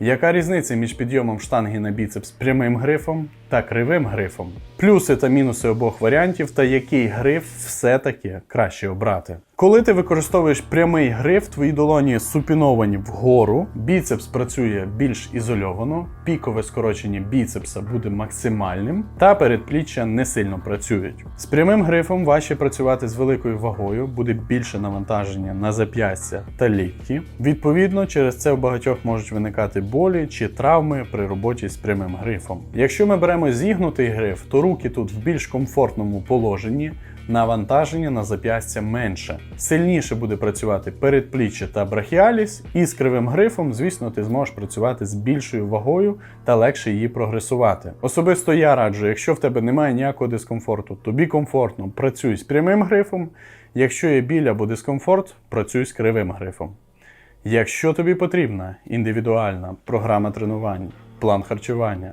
Яка різниця між підйомом штанги на біцепс прямим грифом та кривим грифом? Плюси та мінуси обох варіантів та який гриф все-таки краще обрати? Коли ти використовуєш прямий гриф, твої долоні супіновані вгору, біцепс працює більш ізольовано, пікове скорочення біцепса буде максимальним, та передпліччя не сильно працюють. З прямим грифом важче працювати з великою вагою, буде більше навантаження на зап'ястя та лікті. Відповідно, через це в багатьох можуть виникати болі чи травми при роботі з прямим грифом. Якщо ми беремо зігнутий гриф, то руки тут в більш комфортному положенні. Навантаження на зап'ястя менше. Сильніше буде працювати передпліччя та брахіаліс, і з кривим грифом, звісно, ти зможеш працювати з більшою вагою та легше її прогресувати. Особисто я раджу, якщо в тебе немає ніякого дискомфорту, тобі комфортно, працюй з прямим грифом. Якщо є біль або дискомфорт, працюй з кривим грифом. Якщо тобі потрібна індивідуальна програма тренувань, план харчування,